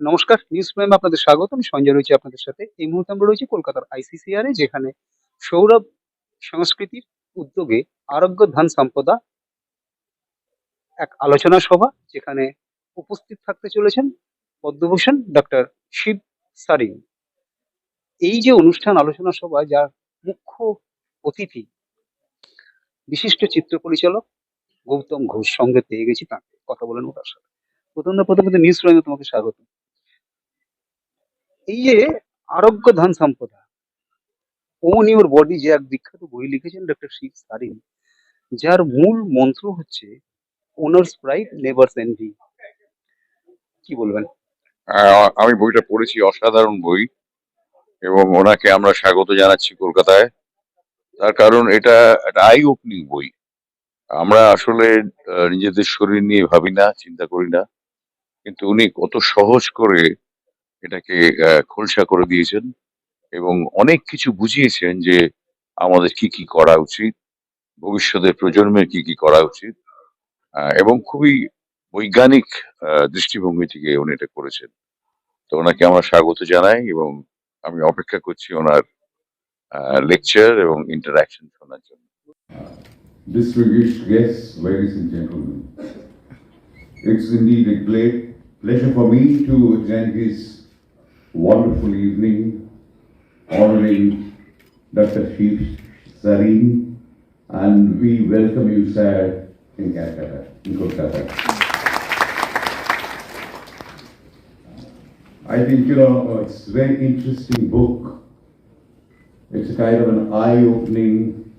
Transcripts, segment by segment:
নমস্কার নিউজ প্রাইমে আপনাদের স্বাগত। আমি সঞ্জয় রয়েছি আপনাদের সাথে। এই মুহূর্তে আমরা রয়েছি কলকাতার আইসিসিআর এ যেখানে সৌরভ সংস্কৃতির উদ্যোগে আরোগ্য ধান সম্পদা এক আলোচনা সভা, যেখানে উপস্থিত থাকতে চলেছেন পদ্মভূষণ ডক্টর শিব সারিং এই যে অনুষ্ঠান, আলোচনা সভা, যার মুখ্য অতিথি, বিশিষ্ট চিত্র পরিচালক গৌতম ঘোষ সঙ্গে পেয়ে গেছি তাকে। কথা বলেন তার সাথে। প্রথম প্রথমত নিউজ প্রাইমে তোমাকে স্বাগত। এই যে আরোগ্য ধন সম্পদা। ওন ইউর বডি যে এক বিখ্যাত বই লিখেছেন ডক্টর শিব সারিন, যার মূল মন্ত্র হচ্ছে ওনার্স প্রাইড নেভারস এনভি কি বলবেন? আমি বইটা পড়েছি, অসাধারণ বই, এবং ওনাকে আমরা স্বাগত জানাচ্ছি কলকাতায়। তার কারণ এটা একটা আই ওপেনিং বই। আমরা আসলে নিজেদের শরীর নিয়ে ভাবি না, চিন্তা করি না, কিন্তু উনি কত সহজ করে এটাকে খোলসা করে দিয়েছেন এবং অনেক কিছু বুঝিয়েছেন যে আমাদের কি কি করা উচিত, ভবিষ্যতের প্রজন্মের কি কি করা উচিত এবং খুবই বৈজ্ঞানিক দৃষ্টিভঙ্গি থেকে উনি এটা করেছেন। তো ওনাকে আমরা স্বাগত জানাই এবং আমি অপেক্ষা করছি ওনার লেকচার এবং ইন্টারাকশন শোনার জন্য। It's indeed a great pleasure for me to this wonderful evening honoring Dr. Shiv Sarin and we welcome you, sir, in Calcutta, in Kolkata. I think, you know, it's a very interesting book. It's a kind of an eye-opening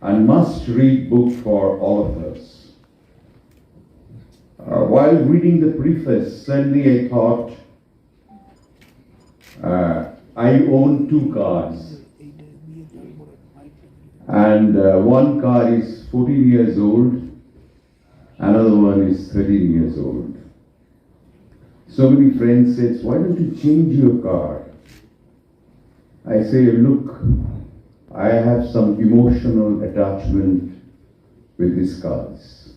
and must read book for all of us. Uh, while reading the preface, suddenly I thought, uh, I own two cars. And uh, one car is 14 years old, another one is 13 years old. So many friends says, why don't you change your car? I say, look, I have some emotional attachment with these cars.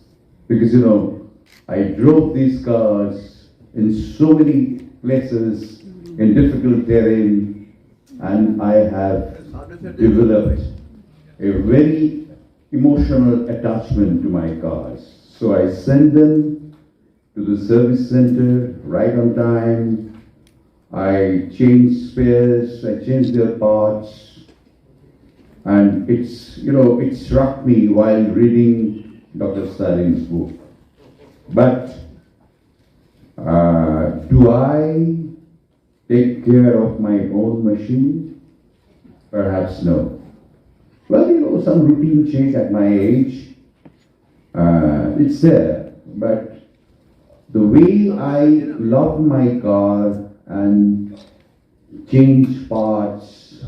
Because, you know, I drove these cars in so many places, in difficult terrain, and I have developed a very emotional attachment to my cars. So I send them to the service center right on time. I change spares, I change their parts, and it's, you know, it struck me while reading Dr. Stalin's book. But uh, do I take care of my own machine? Perhaps no. Well, you know, some routine change at my age, uh, it's there. But the way I love my car and change parts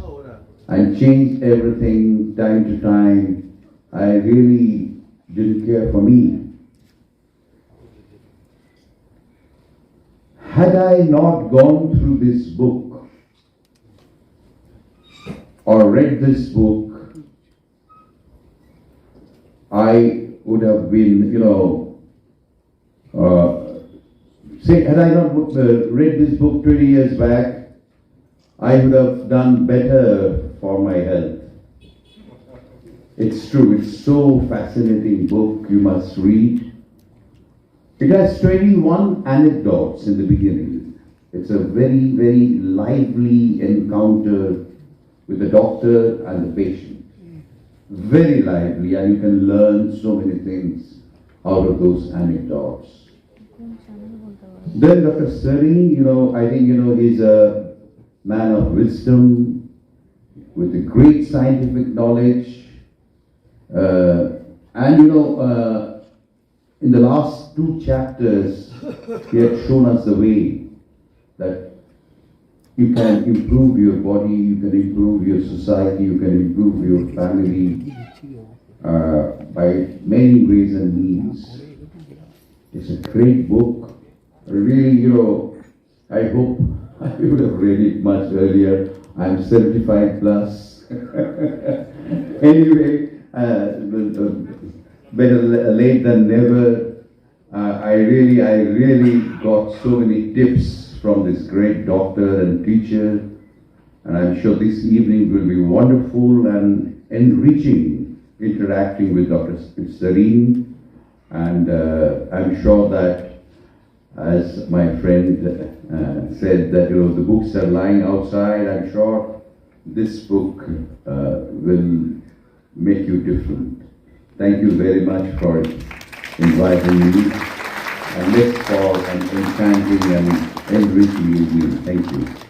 and change everything time to time, I really didn't care for me. Had I not gone through this book or read this book, I would have been, you know, uh, say, had I not uh, read this book 20 years back, I would have done better for my health. It's true, it's so fascinating book, you must read. It has 21 anecdotes in the beginning. It's a very, very lively encounter with the doctor and the patient. Very lively, and you can learn so many things out of those anecdotes. Then Dr. Sarin, you know, I think, you know, he's a man of wisdom with a great scientific knowledge. Uh, and, you know, uh, in the last two chapters, he had shown us the way that you can improve your body, you can improve your society, you can improve your family uh, by many ways and means. It's a great book. Really, you know, I hope I would have read it much earlier. I'm 75 plus. anyway, uh, better late than never. Uh, I really, I really got so many tips from this great doctor and teacher, and I'm sure this evening will be wonderful and enriching interacting with Dr. Serene. And uh, I'm sure that, as my friend uh, said, that you know the books are lying outside. I'm sure this book uh, will make you different. Thank you very much for inviting me. And let's for an enchanting and enriching evening. Thank you.